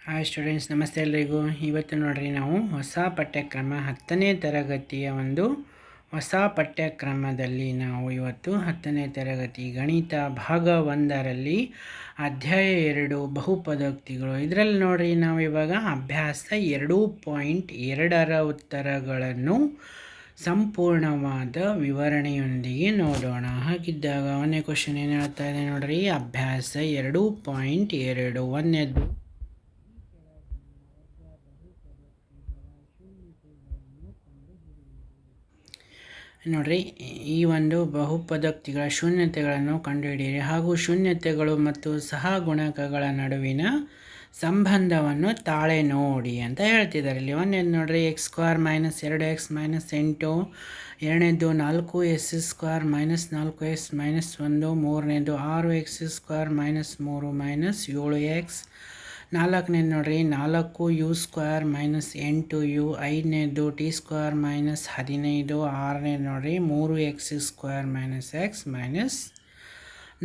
Hi students ನಮಸ್ತೆ ಎಲ್ರಿಗೂ. ಇವತ್ತು ನೋಡ್ರಿ ನಾವು ಹೊಸ ಪಠ್ಯಕ್ರಮ ಹತ್ತನೇ ತರಗತಿಯ ಒಂದು ಹೊಸ ಪಠ್ಯಕ್ರಮದಲ್ಲಿ ನಾವು ಇವತ್ತು ಹತ್ತನೇ ತರಗತಿ ಗಣಿತ ಭಾಗ ಒಂದರಲ್ಲಿ ಅಧ್ಯಾಯ ಎರಡು ಬಹುಪದೋಕ್ತಿಗಳು. ಇದರಲ್ಲಿ ನೋಡ್ರಿ ನಾವು ಇವಾಗ ಅಭ್ಯಾಸ ಎರಡು ಪಾಯಿಂಟ್ ಎರಡರ ಉತ್ತರಗಳನ್ನು ಸಂಪೂರ್ಣವಾದ ವಿವರಣೆಯೊಂದಿಗೆ ನೋಡೋಣ. ಹಾಗಿದ್ದಾಗ ಒಂದನೇ ಕ್ವಶನ್ ಏನು ಹೇಳ್ತಾ ಇದೆ ನೋಡ್ರಿ? ಅಭ್ಯಾಸ ಎರಡು ಪಾಯಿಂಟ್ ಎರಡು ಒಂದನೇದು ನೋಡ್ರಿ, ಈ ಒಂದು ಬಹುಪದೋಕ್ತಿಗಳ ಶೂನ್ಯತೆಗಳನ್ನು ಕಂಡುಹಿಡಿಯಿರಿ. ಹಾಗೂ ಶೂನ್ಯತೆಗಳು ಮತ್ತು ಸಹಗುಣಕಗಳ ನಡುವಿನ ಸಂಬಂಧವನ್ನು ತಾಳೆ ನೋಡಿ ಅಂತ ಹೇಳ್ತಿದ್ದಾರೆ. ಇಲ್ಲಿ ಒಂದೇದು ನೋಡಿರಿ ಎಕ್ಸ್ ಸ್ಕ್ವೇರ್ ಮೈನಸ್ ಎರಡು ಎಕ್ಸ್ ಮೈನಸ್ ಎಂಟು ಎರಡನೇದು ನಾಲ್ಕು ಎಸ್ ಸ್ಕ್ವೇರ್ ಮೈನಸ್ ನಾಲ್ಕು ಎಕ್ಸ್ ಮೈನಸ್ ಒಂದು ಮೂರನೇದು ಆರು ಎಕ್ಸ್ ಸ್ಕ್ವೇರ್ ಮೈನಸ್ ಮೂರು ಮೈನಸ್ ಏಳು ಎಕ್ಸ್ ನಾಲ್ಕನೇದು ನೋಡ್ರಿ, ನಾಲ್ಕು ಯು ಸ್ಕ್ವೇರ್ ಮೈನಸ್ ಎಂಟು ಯು, ಐದನೇದು ಟಿ ಸ್ಕ್ವೇರ್ ಮೈನಸ್ ಹದಿನೈದು ಆರನೇ ನೋಡ್ರಿ, ಮೂರು x square minus x minus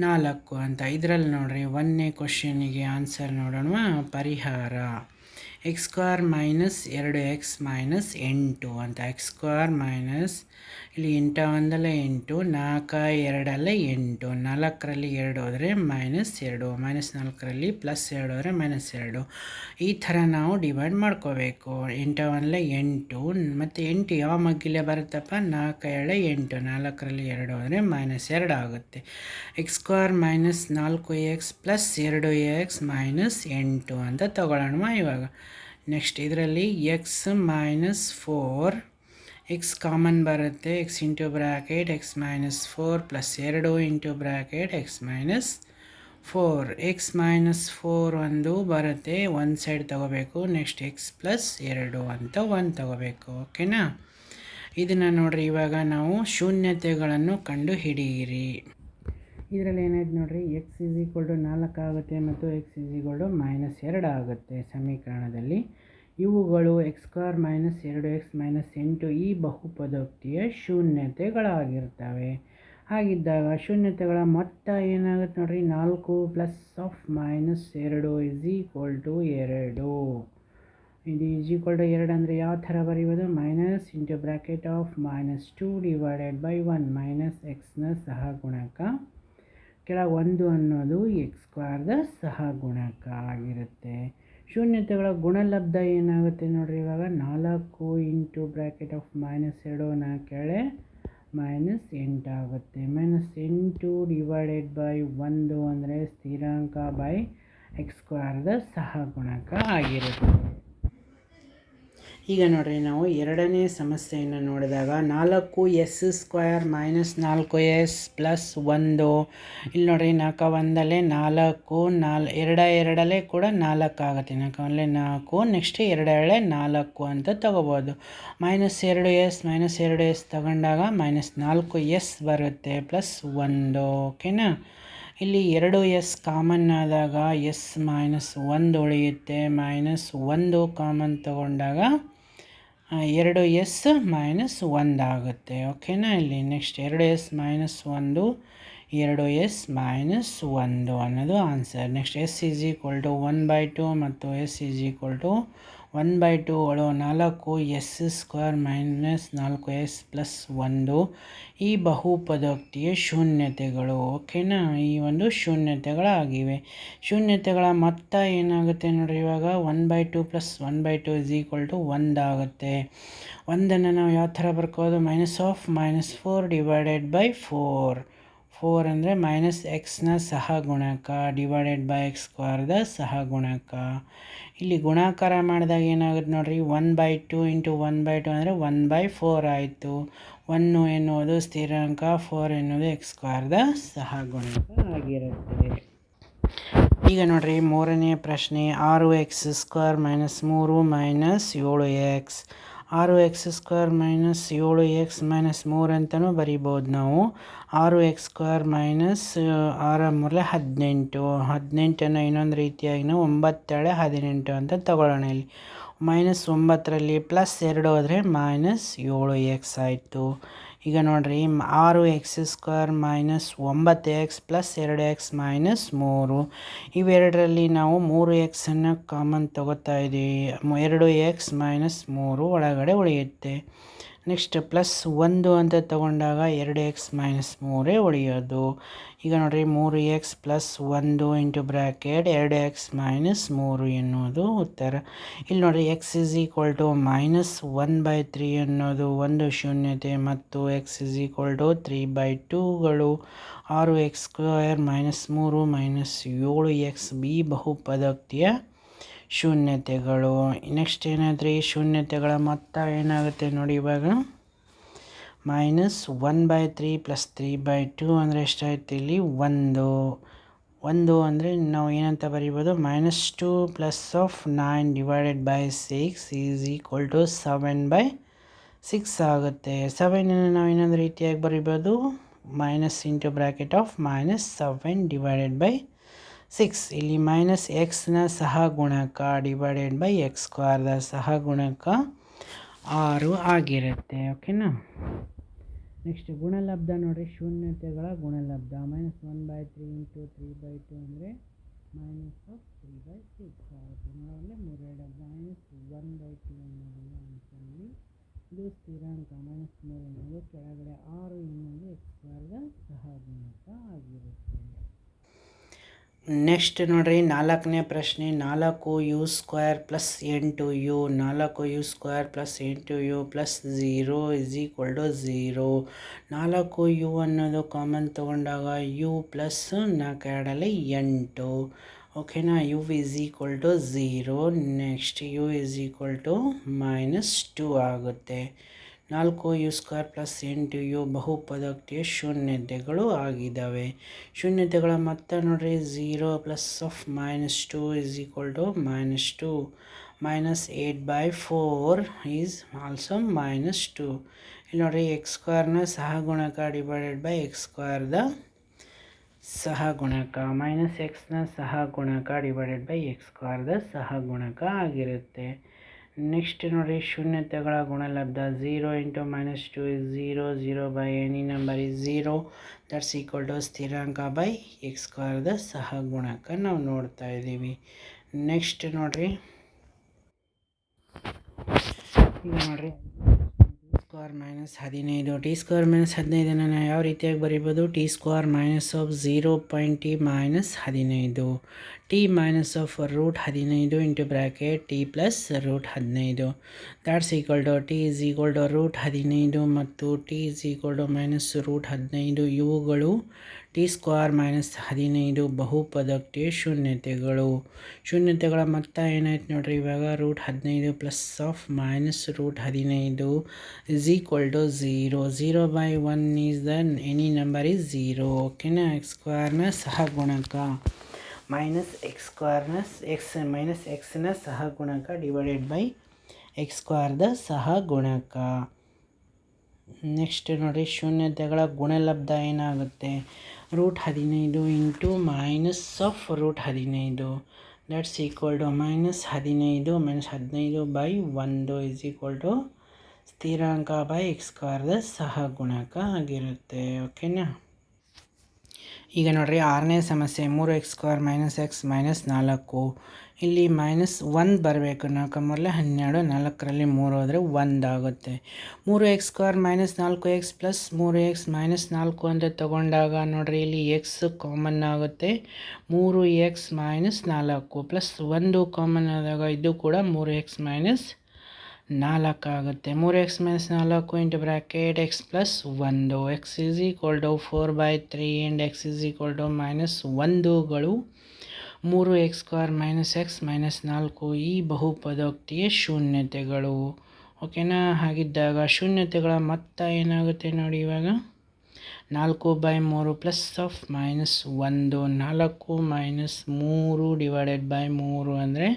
ನಾಲ್ಕು ಅಂತ. ಇದರಲ್ಲಿ ನೋಡ್ರಿ, ಒಂದನೇ ಕ್ವಶನಿಗೆ ಆನ್ಸರ್ ನೋಡೋಣ ಪರಿಹಾರ. ಎಕ್ಸ್ ಸ್ಕ್ವೇರ್ ಮೈನಸ್ ಎರಡು ಎಕ್ಸ್ ಮೈನಸ್ ಎಂಟು ಅಂತ ಎಕ್ಸ್ ಸ್ಕ್ವೇರ್ ಮೈನಸ್ ಇಲ್ಲಿ ಎಂಟ ಒಂದಲ್ಲ ಎಂಟು, ನಾಲ್ಕು ಎರಡಲ್ಲ ಎಂಟು, ನಾಲ್ಕರಲ್ಲಿ ಎರಡು ಹೋದರೆ ಮೈನಸ್ ಎರಡು, ಮೈನಸ್ ನಾಲ್ಕರಲ್ಲಿ ಪ್ಲಸ್ ಎರಡು ಹೋದರೆ ಮೈನಸ್ ಎರಡು. ಈ ಥರ ನಾವು ಡಿವೈಡ್ ಮಾಡ್ಕೋಬೇಕು. ಎಂಟ ಒಂದಲ್ಲ ಎಂಟು, ಮತ್ತು ಎಂಟು ಯಾವ ಮಗ್ಗಿಲೆ ಬರುತ್ತಪ್ಪ? ನಾಲ್ಕು ಎರಡು ಎಂಟು, ನಾಲ್ಕರಲ್ಲಿ ಎರಡು ಹೋದರೆ ಮೈನಸ್ ಎರಡು ಆಗುತ್ತೆ. ಎಕ್ಸ್ ಸ್ಕ್ವೇರ್ ಮೈನಸ್ ನಾಲ್ಕು ಎಕ್ಸ್ ಪ್ಲಸ್ ಎರಡು ಎಕ್ಸ್ ಮೈನಸ್ ಎಂಟು ಅಂತ ತಗೊಳ್ಳೋಣ ಇವಾಗ. ನೆಕ್ಸ್ಟ್ ಇದರಲ್ಲಿ x minus four x common ಬರುತ್ತೆ x into bracket x minus four plus ಎರಡು into bracket x minus four x minus four ಒಂದು ಬರುತ್ತೆ ಒಂದು ಸೈಡ್ ತೊಗೋಬೇಕು. ನೆಕ್ಸ್ಟ್ ಎಕ್ಸ್ ಪ್ಲಸ್ ಎರಡು ಅಂತ ಒಂದು ತೊಗೋಬೇಕು ಓಕೆನಾ ಇದನ್ನು ನೋಡಿರಿ, ಇವಾಗ ನಾವು ಶೂನ್ಯತೆಗಳನ್ನು ಕಂಡು ಹಿಡಿಯಿರಿ ಇದರಲ್ಲಿ ಏನಾಯ್ತು ನೋಡಿರಿ ಎಕ್ಸ್ ಇಸ್ ಈಕ್ವಲ್ ಟು ನಾಲ್ಕು ಆಗುತ್ತೆ ಮತ್ತು x is equal to minus ಎರಡು ಆಗುತ್ತೆ ಸಮೀಕರಣದಲ್ಲಿ. ಇವುಗಳು ಎಕ್ಸ್ ಸ್ಕ್ವೇರ್ ಮೈನಸ್ ಎರಡು ಎಕ್ಸ್ ಮೈನಸ್ ಎಂಟು ಈ ಬಹುಪದೋಕ್ತಿಯ ಶೂನ್ಯತೆಗಳಾಗಿರ್ತವೆ. ಹಾಗಿದ್ದಾಗ ಶೂನ್ಯತೆಗಳ ಮೊತ್ತ ಏನಾಗುತ್ತೆ ನೋಡಿರಿ, ನಾಲ್ಕು ಪ್ಲಸ್ ಆಫ್ ಮೈನಸ್ ಎರಡು ಇಸ್ ಈಕ್ವಲ್ ಟು ಎರಡು. ಇದು ಈಸ್ ಈಕ್ವಲ್ ಟು ಎರಡು ಅಂದರೆ ಯಾವ ಥರ ಬರೆಯುವುದು minus into bracket of minus two divided by one minus ಎಕ್ಸ್ನ ಸಹ ಗುಣಕ ಕೆಳಗೆ ಒಂದು ಅನ್ನೋದು ಎಕ್ಸ್ ಸ್ಕ್ವೇರ್ದ ಸಹ ಗುಣಕ ಆಗಿರುತ್ತೆ. ಶೂನ್ಯತೆಗಳ ಗುಣಲಬ್ಧ ಏನಾಗುತ್ತೆ ನೋಡಿರಿ ಇವಾಗ? ನಾಲ್ಕು ಇಂಟು ಬ್ರ್ಯಾಕೆಟ್ ಆಫ್ ಮೈನಸ್ ಎರಡು ನಾಲ್ಕೇಳೆ ಮೈನಸ್ ಎಂಟಾಗುತ್ತೆ ಮೈನಸ್ ಎಂಟು ಡಿವೈಡೆಡ್ ಬೈ ಒಂದು ಅಂದರೆ ಸ್ಥಿರಾಂಕ ಬೈ ಎಕ್ಸ್ ಸ್ಕ್ವೇರ್ದ ಸಹ ಗುಣಕ ಆಗಿರುತ್ತೆ. ಈಗ ನೋಡಿರಿ ನಾವು ಎರಡನೇ ಸಮಸ್ಯೆಯನ್ನು ನೋಡಿದಾಗ ನಾಲ್ಕು ಎಸ್ ಸ್ಕ್ವಯರ್ ಮೈನಸ್ ನಾಲ್ಕು ಎಸ್ ಪ್ಲಸ್ ಒಂದು. ಇಲ್ಲಿ ನೋಡಿರಿ ನಾಲ್ಕು ಒಂದಲ್ಲೇ ನಾಲ್ಕು, ನಾಲ್, ಎರಡ ಎರಡಲ್ಲೇ ಕೂಡ ನಾಲ್ಕು ಆಗುತ್ತೆ. ನಾಲ್ಕು ಒಂದಲೇ ನಾಲ್ಕು, ನೆಕ್ಸ್ಟ್ ಎರಡೇ ನಾಲ್ಕು ಅಂತ ತಗೋಬೋದು. ಮೈನಸ್ ಎರಡು ಎಸ್, ಮೈನಸ್ ಎರಡು ಎಸ್ ತಗೊಂಡಾಗ ಮೈನಸ್ ನಾಲ್ಕು ಎಸ್ ಬರುತ್ತೆ ಪ್ಲಸ್ ಒಂದು, ಓಕೆನಾ? ಇಲ್ಲಿ ಎರಡು ಎಸ್ ಕಾಮನ್ ಆದಾಗ ಎಸ್ ಮೈನಸ್ ಒಂದು ಉಳಿಯುತ್ತೆ. ಮೈನಸ್ ಒಂದು ಕಾಮನ್ ತಗೊಂಡಾಗ ಎರಡು ಎಸ್ ಮೈನಸ್ ಒಂದು ಆಗುತ್ತೆ ಓಕೆನಾ ಇಲ್ಲಿ ನೆಕ್ಸ್ಟ್ ಎರಡು ಎಸ್ ಮೈನಸ್ ಒಂದು, ಎರಡು ಎಸ್ ಮೈನಸ್ ಒಂದು ಅನ್ನೋದು answer next s is equal to one by two ಮತ್ತು s is equal to one by two ಒಳು ನಾಲ್ಕು ಎಸ್ ಸ್ಕ್ವೇರ್ ಮೈನಸ್ ನಾಲ್ಕು ಎಸ್ ಪ್ಲಸ್ ಒಂದು. ಈ ಬಹುಪದೋಕ್ತಿಯ ಶೂನ್ಯತೆಗಳು, ಓಕೆನಾ? ಈ ಒಂದು ಶೂನ್ಯತೆಗಳಾಗಿವೆ. ಶೂನ್ಯತೆಗಳ ಮೊತ್ತ ಏನಾಗುತ್ತೆ ನೋಡಿ ಇವಾಗ? One by two plus one by two is equal to ಒಂದಾಗುತ್ತೆ ಒಂದನ್ನು ನಾವು ಯಾವ ಥರ ಬರ್ಕೋದು? Minus of minus four divided by four. Four ಅಂದರೆ ಮೈನಸ್ ಎಕ್ಸ್ನ ಸಹ ಗುಣಕ ಡಿವೈಡೆಡ್ ಬೈ ಎಕ್ಸ್ ಸ್ಕ್ವಾರ್ದ ಸಹ ಗುಣಕ. ಇಲ್ಲಿ ಗುಣಾಕಾರ ಮಾಡಿದಾಗ ಏನಾಗುತ್ತೆ ನೋಡಿರಿ one by two into one by two ಅಂದರೆ ಒನ್ ಬೈ ಫೋರ್ ಆಯಿತು. ಒನ್ನು ಎನ್ನುವುದು ಸ್ಥಿರಾಂಕ ಫೋರ್ ಎನ್ನುವುದು ಎಕ್ಸ್ ಸ್ಕ್ವಾರ್ದ ಸಹ ಗುಣಕ ಆಗಿರುತ್ತೆ. ಈಗ ನೋಡಿರಿ, ಮೂರನೇ ಪ್ರಶ್ನೆ, ಆರು ಎಕ್ಸ್ ಸ್ಕ್ವೇರ್ ಮೈನಸ್ ಮೂರು ಮೈನಸ್ ಏಳು ಎಕ್ಸ್ ಆರು ಎಕ್ಸ್ ಸ್ಕ್ವೇರ್ ಮೈನಸ್ ಏಳು ಎಕ್ಸ್ ಮೈನಸ್ ಮೂರು ಅಂತಲೂ ಬರಿಬೋದು ನಾವು. ಆರು ಎಕ್ಸ್ ಸ್ಕ್ವೇರ್ ಮೈನಸ್ ಆರ ಮೂರಲೆ ಹದಿನೆಂಟು. ಹದಿನೆಂಟನ್ನು ಇನ್ನೊಂದು ರೀತಿಯಾಗಿ ನಾವು ಒಂಬತ್ತೇಳೆ, ಹದಿನೆಂಟು ಅಂತ ತಗೊಳ್ಳೋಣ ಇಲ್ಲಿ. ಮೈನಸ್ ಒಂಬತ್ತರಲ್ಲಿ ಪ್ಲಸ್ ಎರಡು ಹೋದರೆ ಮೈನಸ್ ಏಳು ಎಕ್ಸ್ ಆಯಿತು. ಈಗ ನೋಡ್ರಿ ಆರು ಎಕ್ಸ್ ಸ್ಕ್ವೇರ್ ಮೈನಸ್ ಒಂಬತ್ತು ಎಕ್ಸ್ ಪ್ಲಸ್ ಎರಡು ಎಕ್ಸ್ ಮೈನಸ್ ಮೂರು. ಇವೆರಡರಲ್ಲಿ ನಾವು ಮೂರು ಎಕ್ಸನ್ನು ಕಾಮನ್ ತಗೋತಾ ಇದ್ದೀವಿ ಎರಡು ಎಕ್ಸ್ ಮೈನಸ್ ಮೂರು ಒಳಗಡೆ ಉಳಿಯುತ್ತೆ. ನೆಕ್ಸ್ಟ್ ಪ್ಲಸ್ ಒಂದು ಅಂತ ತಗೊಂಡಾಗ ಎರಡು ಎಕ್ಸ್ ಮೈನಸ್ ಮೂರೇ ಉಳಿಯೋದು. ಈಗ ನೋಡಿರಿ ಮೂರು ಎಕ್ಸ್ ಪ್ಲಸ್ ಒಂದು ಇಂಟು ಬ್ರ್ಯಾಕೆಟ್ ಎರಡು ಎಕ್ಸ್ ಮೈನಸ್ ಮೂರು ಎನ್ನುವುದು ಉತ್ತರ. ಇಲ್ಲಿ ನೋಡಿರಿ x is equal to minus one by three ಅನ್ನೋದು ಒಂದು ಶೂನ್ಯತೆ ಮತ್ತು x is equal to three by ಟೂಗಳು. ಆರು ಎಕ್ಸ್ ಸ್ಕ್ವೇರ್ ಮೈನಸ್ ಮೂರು ಮೈನಸ್ ಏಳು ಎಕ್ಸ್ ಬಿ ಬಹುಪದೋಕ್ತಿಯ ಶೂನ್ಯತೆಗಳು. ನೆಕ್ಸ್ಟ್ ಏನಾದ್ರಿ ಶೂನ್ಯತೆಗಳ ಮೊತ್ತ ಏನಾಗುತ್ತೆ ನೋಡಿ ಇವಾಗ? Minus one by three plus three by two ಅಂದರೆ ಎಷ್ಟಾಯ್ತು ಇಲ್ಲಿ? ಒಂದು. ಒಂದು ಅಂದರೆ ನಾವು ಏನಂತ ಬರೀಬೋದು? Minus two plus of nine divided by six is equal to seven by six ಆಗುತ್ತೆ. ಸೆವೆನನ್ನು ನಾವು ಇನ್ನೊಂದು ರೀತಿಯಾಗಿ ಬರೀಬೋದು? Minus into bracket of minus seven divided by six. ಇಲ್ಲಿ ಮೈನಸ್ ಎಕ್ಸ್ನ ಸಹ ಗುಣಕ ಡಿವೈಡೆಡ್ ಬೈ ಎಕ್ಸ್ ಸ್ಕ್ವಾರ್ದ ಸಹ ಗುಣಕ ಆರು ಆಗಿರುತ್ತೆ ಓಕೆನಾ ನೆಕ್ಸ್ಟ್ ಗುಣಲಬ್ಧ ನೋಡಿರಿ, ಶೂನ್ಯತೆಗಳ ಗುಣಲಬ್ಧ. Minus one by three into three by two ಅಂದರೆ minus of three by six ಆಗುತ್ತೆ ನೋಡೋಲ್ಲ ಮೂರೆರಡು ಮೈನಸ್ ಒನ್ ಬೈ ಟು ಅನ್ನೋದು ಆನ್ಸರಲ್ಲಿ ಇದು ಸ್ಥಿರಾಂಕ. ಮೈನಸ್ ಮೂರು ಅನ್ನೋದು ಕೆಳಗಡೆ ಆರು ಇನ್ನೊಂದು ಎಕ್ಸ್ ಸ್ಕ್ವೇರ್ದ ಸಹ ಗುಣಕ ಆಗಿರುತ್ತೆ. ನೆಕ್ಸ್ಟ್ ನೋಡಿರಿ, ನಾಲ್ಕನೇ ಪ್ರಶ್ನೆ, ನಾಲ್ಕು ಯು ಸ್ಕ್ವೇರ್ ಪ್ಲಸ್ ಎಂಟು ಯು, ನಾಲ್ಕು ಯು ಸ್ಕ್ವೇರ್ ಪ್ಲಸ್ ಎಂಟು u plus zero is equal to zero. ನಾಲ್ಕು ಯು ಅನ್ನೋದು ಕಾಮನ್ ತೊಗೊಂಡಾಗ ಯು ಪ್ಲಸ್ ನಾಲ್ಕು ಎರಡಲ್ಲಿ ಎಂಟು. ಓಕೆನಾ, u is equal to zero, next u is equal to minus two ಆಗುತ್ತೆ. ನಾಲ್ಕು ಯು ಸ್ಕ್ವೇರ್ ಪ್ಲಸ್ ಎಂಟು ಯು ಬಹುಪದಕ್ಕೆ ಶೂನ್ಯತೆಗಳು ಆಗಿದ್ದಾವೆ. ಶೂನ್ಯತೆಗಳ ಮೊತ್ತ ನೋಡಿರಿ zero plus of minus two is equal to minus two minus eight by four is also minus two ಇಲ್ಲಿ ನೋಡಿರಿ ಎಕ್ಸ್ ಸ್ಕ್ವೇರ್ನ ಸಹಗುಣಕ ಡಿವೈಡೆಡ್ ಬೈ ಎಕ್ಸ್ ಸ್ಕ್ವೇರ್ದ ಸಹಗುಣಕ. ಮೈನಸ್ ಎಕ್ಸ್ನ ಸಹಗುಣಕ ಡಿವೈಡೆಡ್ ಬೈ ಎಕ್ಸ್ ಸ್ಕ್ವೇರ್ದ ಸಹಗುಣಕ ಆಗಿರುತ್ತೆ. ನೆಕ್ಸ್ಟ್ ನೋಡಿ, ಶೂನ್ಯತೆಗಳ ಗುಣಲಬ್ಧ. Zero into minus two is zero zero by any number is zero that's equal to ಸ್ಥಿರಾಂಕ ಬೈ ಎಕ್ಸ್ ಸ್ಕ್ವೇರ್ದ ಸಹ ಗುಣಕ ನಾವು ನೋಡ್ತಾ ಇದ್ದೀವಿ. ನೆಕ್ಸ್ಟ್ ನೋಡಿರಿ. ಈಗ ನೋಡಿರಿ. ಸ್ಕ್ವೇರ್ ಮೈನಸ್ ಹದಿನೈದು. ಟಿ ಸ್ಕ್ವೇರ್ ಮೈನಸ್ ಹದಿನೈದನ್ನು ನಾವು ಯಾವ ರೀತಿಯಾಗಿ ಬರೀಬೋದು? T square minus of zero point t minus ಹದಿನೈದು. ಟಿ ಮೈನಸ್ ಆಫ್ ರೂಟ್ ಹದಿನೈದು into bracket t plus root ಹದಿನೈದು. That's equal to t is equal to root ಹದಿನೈದು ಮತ್ತು t is equal to minus root ಹದಿನೈದು. ಇವುಗಳು T square minus ಹದಿನೈದು ಬಹುಪದಕ್ಕೆ ಶೂನ್ಯತೆಗಳು. ಶೂನ್ಯತೆಗಳ ಮೊತ್ತ ಏನಾಯ್ತು ನೋಡ್ರಿ, ಇವಾಗ ರೂಟ್ ಹದಿನೈದು ಪ್ಲಸ್ ಆಫ್ ಮೈನಸ್ ರೂಟ್ ಹದಿನೈದು is equal to zero. Zero by one is the any number is zero. ಓಕೆನಾ? ಎಕ್ಸ್ ಸಹ ಸಹಗುಣಕ ಮೈನಸ್ ಎಕ್ಸ್ ಸ್ಕ್ವಾರ್ನ ಎಕ್ಸ್ ಮೈನಸ್ ಎಕ್ಸ್ನ ಸಹಗುಣಕ ಡಿವೈಡೆಡ್ ಬೈ ಎಕ್ಸ್ ಸಹ ಸಹಗುಣಕ. ನೆಕ್ಸ್ಟ್ ನೋಡಿ ಶೂನ್ಯತೆಗಳ ಗುಣಲಬ್ಧ ಏನಾಗುತ್ತೆ? ರೂಟ್ ಹದಿನೈದು ಇಂಟು ಮೈನಸ್ ಆಫ್ ರೂಟ್ ಹದಿನೈದು. ದಟ್ಸ್ ಈಕ್ವಲ್ ಟು ಮೈನಸ್ ಹದಿನೈದು ಮೈನಸ್ ಹದಿನೈದು ಬೈ ಒಂದು ಇಸ್ ಈಕ್ವಲ್ ಟು ಸ್ಥಿರಾಂಕ ಬೈ ಎಕ್ಸ್ ಸಹ ಸಹಗುಣಕ ಆಗಿರುತ್ತೆ ಓಕೆನಾ ಈಗ ನೋಡಿರಿ ಆರನೇ ಸಮಸ್ಯೆ, ಮೂರು x square minus x minus ನಾಲ್ಕು. ಇಲ್ಲಿ ಮೈನಸ್ ಒಂದು ಬರಬೇಕು. ನಾಲ್ಕು ಮೂರಲೆ ಹನ್ನೆರಡು, ನಾಲ್ಕರಲ್ಲಿ ಮೂರು ಹೋದರೆ ಒಂದು ಆಗುತ್ತೆ. ಮೂರು ಎಕ್ಸ್ ಸ್ಕ್ವೇರ್ ಮೈನಸ್ ನಾಲ್ಕು ಎಕ್ಸ್ ಪ್ಲಸ್ ಮೂರು ಎಕ್ಸ್ ಮೈನಸ್ ನಾಲ್ಕು ಅಂತ ತೊಗೊಂಡಾಗ ನೋಡಿರಿ, ಇಲ್ಲಿ ಎಕ್ಸ್ ಕಾಮನ್ ಆಗುತ್ತೆ. ಮೂರು ಎಕ್ಸ್ ಮೈನಸ್ ನಾಲ್ಕು ಪ್ಲಸ್ ಒಂದು ಕಾಮನ್ ಆದಾಗ ಇದು ಕೂಡ ಮೂರು ಎಕ್ಸ್ ಮೈನಸ್ ನಾಲ್ಕು ಆಗುತ್ತೆ. ಮೂರು ಎಕ್ಸ್ ಮೈನಸ್ ನಾಲ್ಕು ಇಂಟು ಬ್ರ್ಯಾಕೆಟ್ ಎಕ್ಸ್ ಪ್ಲಸ್ ಒಂದು. X is equal to four by three and x is equal to minus ಒಂದುಗಳು ಮೂರು x square minus x minus ನಾಲ್ಕು ಈ ಬಹುಪದೋಕ್ತಿಯ ಶೂನ್ಯತೆಗಳು. ಓಕೆನಾ ಹಾಗಿದ್ದಾಗ ಶೂನ್ಯತೆಗಳ ಮೊತ್ತ ಏನಾಗುತ್ತೆ ನೋಡಿ ಇವಾಗ? ನಾಲ್ಕು ಬೈ ಮೂರು ಪ್ಲಸ್ ಆಫ್ ಮೈನಸ್ ಒಂದು. ನಾಲ್ಕು ಮೈನಸ್ ಮೂರು ಡಿವೈಡೆಡ್ ಬೈ ಮೂರು ಅಂದರೆ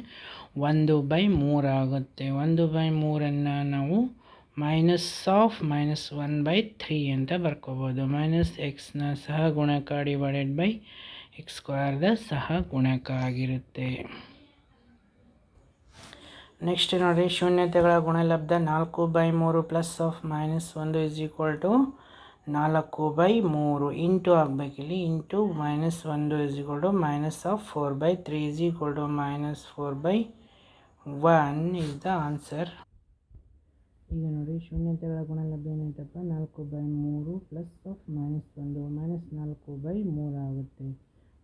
ಒಂದು ಬೈ ಮೂರಾಗುತ್ತೆ ಒಂದು ಬೈ ಮೂರನ್ನು ನಾವು minus of minus one by three ಅಂತ ಬರ್ಕೋಬೋದು. ಮೈನಸ್ ಎಕ್ಸ್ನ ಸಹ ಗುಣಕ ಡಿವೈಡೆಡ್ ಬೈ ಎಕ್ಸ್ ಸ್ಕ್ವೇರ್ದ ಸಹ ಗುಣಕ ಆಗಿರುತ್ತೆ ನೆಕ್ಸ್ಟ್ ನೋಡಿ, ಶೂನ್ಯತೆಗಳ ಗುಣಲಬ್ಧ ನಾಲ್ಕು ಬೈ ಮೂರು ಪ್ಲಸ್ ಆಫ್ ಮೈನಸ್ ಒಂದು ಇಸ್ ಈಕ್ವಲ್ ಟು ನಾಲ್ಕು ಬೈ ಮೂರು. ಇಂಟು ಆಗಬೇಕಿಲ್ಲಿ, ಇಂಟು ಮೈನಸ್ ಒಂದು is equal to minus of four by three is equal to minus four by one is the answer ಈಗ ನೋಡಿ, ಶೂನ್ಯತೆಗಳ ಗುಣಲಬ್ಧ ಏನಾಯ್ತಪ್ಪ? ನಾಲ್ಕು ಬೈ ಮೂರು ಪ್ಲಸ್ ಆಫ್ ಮೈನಸ್ ಒಂದು, ಮೈನಸ್ ನಾಲ್ಕು ಬೈ ಮೂರು ಆಗುತ್ತೆ.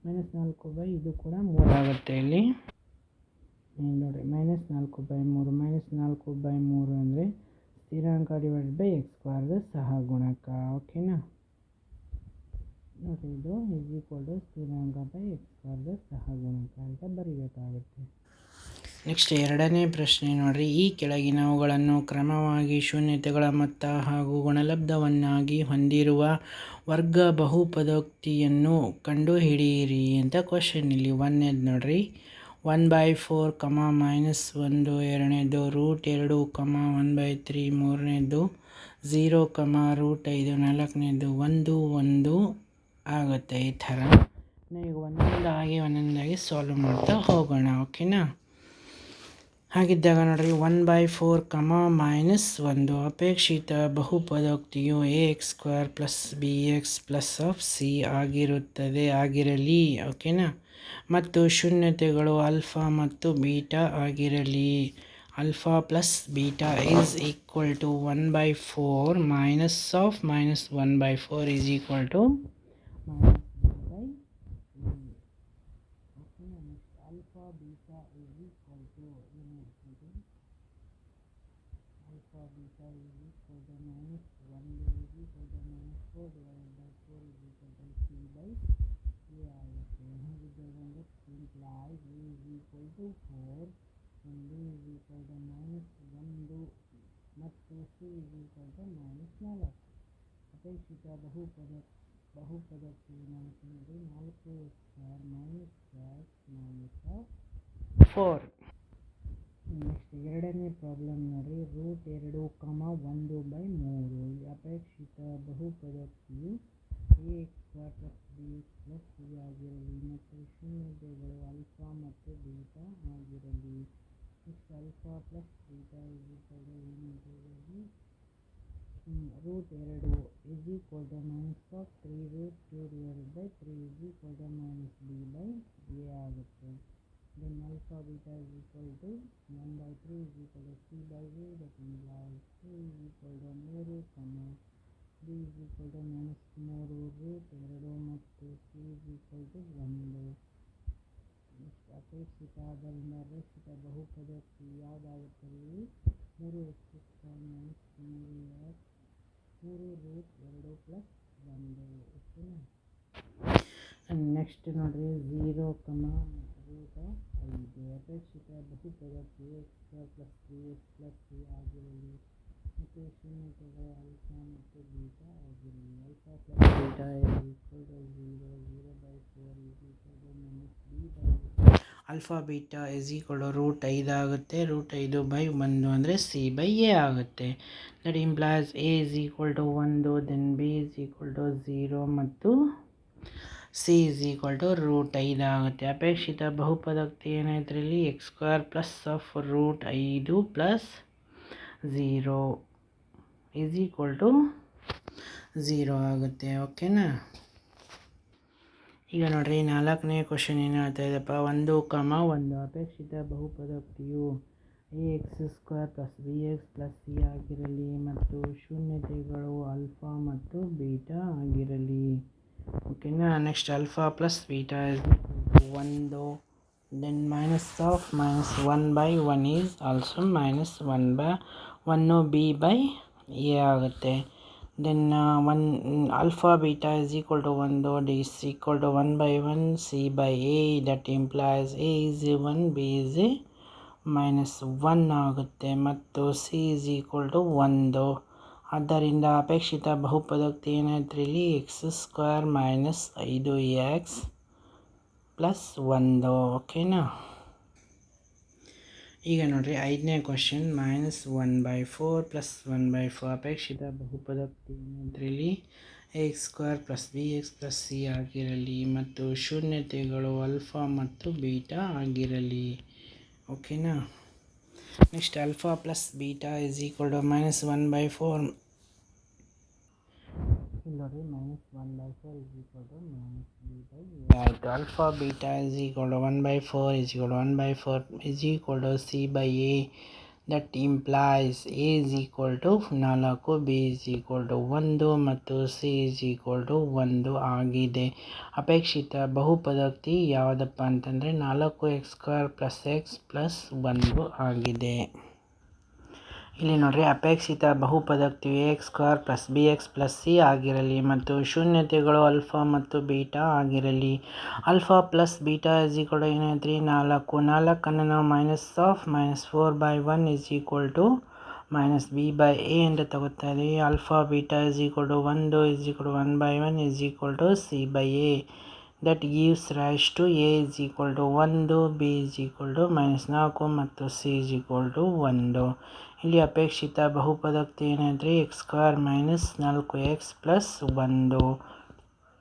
ಮೈನಸ್ ನಾಲ್ಕು ಬೈ ಇದು ಕೂಡ ಮೂರಾಗುತ್ತೆ ಇಲ್ಲಿ. ನೋಡಿ, ಮೈನಸ್ ನಾಲ್ಕು ಬೈ ಮೂರು, ಮೈನಸ್ ನಾಲ್ಕು ಬೈ ಮೂರು ಅಂದರೆ ಸ್ಥಿರಾಂಕ ಡಿವೈಡ್ ಬೈ ಎಕ್ಸ್ ದ ಸಹ ಗುಣಕ ಓಕೆನಾ? ನೋಡಿ, ಇದು ಇಸ್ ಈಕ್ವಲ್ ಟು ಸ್ಥಿರಾಂಕ ಬೈ ಎಕ್ಸ್ ಸ್ಕ್ವೇರ್ದು ಸಹ ಗುಣಕ ಅಂತ ಬರೀಬೇಕಾಗುತ್ತೆ. ನೆಕ್ಸ್ಟ್ ಎರಡನೇ ಪ್ರಶ್ನೆ ನೋಡಿರಿ, ಈ ಕೆಳಗಿನವುಗಳನ್ನು ಕ್ರಮವಾಗಿ ಶೂನ್ಯತೆಗಳ ಮೊತ್ತ ಹಾಗೂ ಗುಣಲಬ್ಧವನ್ನಾಗಿ ಹೊಂದಿರುವ ವರ್ಗ ಬಹುಪದೋಕ್ತಿಯನ್ನು ಕಂಡುಹಿಡಿಯಿರಿ ಅಂತ ಕ್ವಶನ್ ಇಲ್ಲಿ ಒಂದನೇದು ನೋಡ್ರಿ. One by four comma minus ಒಂದು, ಎರಡನೇದು ರೂಟ್ ಎರಡು ಕಮ ಒನ್ ಬೈ ತ್ರೀ ಮೂರನೇದು ಝೀರೋ ಕಮ ರೂಟ್ ಐದು, ನಾಲ್ಕನೇದು ಒಂದು ಒಂದು ಆಗುತ್ತೆ ಈ ಥರ. ಈಗ ಒಂದೊಂದಾಗಿ ಒಂದೊಂದಾಗಿ ಸಾಲ್ವ್ ಮಾಡ್ತಾ ಹೋಗೋಣ ಓಕೆನಾ ಹಾಗಿದ್ದಾಗ ನೋಡ್ರಿ one by four comma minus ಒಂದು ಅಪೇಕ್ಷಿತ ಬಹುಪದೋಕ್ತಿಯು a x square plus b x plus of c ಆಗಿರುತ್ತದೆ, ಆಗಿರಲಿ, ಓಕೆನಾ? ಮತ್ತು ಶೂನ್ಯತೆಗಳು ಅಲ್ಫಾ ಮತ್ತು ಬೀಟಾ ಆಗಿರಲಿ. Alpha plus beta is equal to one by four minus of minus one by four is equal to minus by alpha beta is equal to alpha beta is equal to minus one is equal to minus four divided by four is equal to c by a ಆಗುತ್ತೆ ಹಾಗಿದ್ದಾಗ implies a is equal to 4 and b is equal to minus 1 ಮತ್ತು c is equal to minus 4 ಅಪೇಕ್ಷಿತ ಬಹುಪದ ಬಹುಪದಕ್ಕೆ ಏನಾಗುತ್ತೆ ನಾಲ್ಕು square minus x minus four next ಎರಡನೇ problem ನೋಡಿ ರೂಟ್ ಎರಡು ಕಮ ಒಂದು ಬೈ ಮೂರು. ಅಪೇಕ್ಷಿತ ಬಹುಪದಕ್ಕಿಯು a x square plus b x plus c ಆಗಿರಲಿ ಮತ್ತು ಶೂನ್ಯತೆಗಳು ಅಲ್ಫಾ ಮತ್ತು ಬೀಟಾ ಆಗಿರಲಿ. Next alpha plus beta is equal to ಏನಿದೆ ರೂಟ್ ಎರಡು is equal to minus of three root two divided by three is equal to minus b by a ಆಗುತ್ತೆ. then alpha beta is equal to 1 by 3 is equal to c by a that implies a is equal to 3 comma b is equal to minus 3 root 2 ಮತ್ತು c is equal to 1 ಅಪೇಕ್ಷಿತ ಆದ್ದರಿಂದ ಅಪೇಕ್ಷಿತ ಬಹುಪದಕ್ಕೆ ಯಾವುದಾಗುತ್ತದೆ ಮೂರು X square minus ಮೂರು X ಮೂರು root ಎರಡು ಪ್ಲಸ್ ಒಂದು ಓಕೆನಾ ನೆಕ್ಸ್ಟ್ ನೋಡಿರಿ ಝೀರೋ ಕಮ ರೂಟ ಐದು ಅಪೇಕ್ಷಿತ x square plus x plus three ಆಗಿರಲಿ. ಮತ್ತು ಶೂನ್ಯತೆಗಳ ಅಲ್ಫಾ ಮತ್ತು ಬೀಟಾ ಆಗಿರಲಿ. Alpha plus beta is equal by four minus b by alpha beta is equal root ಐದು ಆಗುತ್ತೆ. ರೂಟ್ ಐದು ಬೈ ಒಂದು ಅಂದರೆ ಸಿ ಬೈ ಎ ಆಗುತ್ತೆ. That implies a is equal to ಒಂದು then b is equal to zero ಮತ್ತು c is equal to root ಐದು ಆಗುತ್ತೆ ಅಪೇಕ್ಷಿತ ಬಹುಪದಕ್ಕೆ ಏನಾಯ್ತು ಇಲ್ಲಿ x square plus of root ಐದು plus zero is equal to zero ಆಗುತ್ತೆ. ಓಕೆನಾ ಈಗ ನೋಡಿರಿ ನಾಲ್ಕನೇ ಕ್ವಶನ್ ಏನು ಹೇಳ್ತಾ ಇದೆಯಪ್ಪ ಒಂದು ಕಮ ಒಂದು. ಅಪೇಕ್ಷಿತ ಬಹುಪದೋಕ್ತಿಯು a x square plus b x plus c ಆಗಿರಲಿ ಮತ್ತು ಶೂನ್ಯತೆಗಳು ಅಲ್ಫಾ ಮತ್ತು ಬೀಟಾ ಆಗಿರಲಿ. ಓಕೆನಾ next alpha plus beta is ಒಂದು then minus of minus one by one is also minus one by one b by a ಆಗುತ್ತೆ then one alpha beta is equal to ಒಂದು d is equal to one by one c by a that implies a is a one b is a minus one ಆಗುತ್ತೆ ಮತ್ತು C is equal to ಒಂದು ಆದ್ದರಿಂದ ಅಪೇಕ್ಷಿತ ಬಹುಪದೋಕ್ತಿ ಏನಾಯ್ತು ಇಲ್ಲಿ? X square minus ಐದು ಎಕ್ಸ್ ಪ್ಲಸ್ ಒಂದು ಓಕೆನಾ ಈಗ ನೋಡಿರಿ, ಐದನೇ question minus one by four plus one by four ಅಪೇಕ್ಷಿತ ಬಹುಪದೋಕ್ತಿ ಏನಾದ್ರಲ್ಲಿ x square plus b x plus c ಆಗಿರಲಿ ಮತ್ತು ಶೂನ್ಯತೆಗಳು ಅಲ್ಫಾ ಮತ್ತು ಬೀಟಾ ಆಗಿರಲಿ ಓಕೆನಾ next alpha plus beta is equal to minus one by four ಇಲ್ಲಿ ನೋಡಿ minus one by four is equal to minus b by a ಆಯಿತು alpha beta is equal to one by four is equal to one by four is equal to c by a that implies a is equal to ನಾಲ್ಕು B is equal to ಒಂದು ಮತ್ತು C is equal to ಒಂದು ಆಗಿದೆ. ಅಪೇಕ್ಷಿತ ಬಹುಪದಕ್ತಿ ಯಾವುದಪ್ಪ ಅಂತಂದರೆ ನಾಲ್ಕು x square plus x plus ಒಂದು ಆಗಿದೆ. ಇಲ್ಲಿ ನೋಡ್ರಿ, ಅಪೇಕ್ಷಿತ ಬಹುಪದೋಕ್ತಿ x square plus b x plus c ಆಗಿರಲಿ ಮತ್ತು ಶೂನ್ಯತೆಗಳು ಅಲ್ಫಾ ಮತ್ತು ಬೀಟಾ ಆಗಿರಲಿ. Alpha plus beta is equal to ರೀ ನಾಲ್ಕು. ನಾಲ್ಕನ್ನು ನಾವು minus of minus four by one is equal to minus b by a ಅಂತ ತಗೋತಾ ಇದ್ದೀವಿ alpha beta is equal to ಒಂದು is equal to one by one is equal to c by a that gives rise to a is equal to ಒಂದು b is equal to minus ನಾಲ್ಕು ಮತ್ತು C is equal to ಒಂದು ಇಲ್ಲಿ ಅಪೇಕ್ಷಿತ ಬಹುಪದೋಕ್ತಿ ಏನೈತ್ರಿ x square minus ನಾಲ್ಕು X plus ಒಂದು.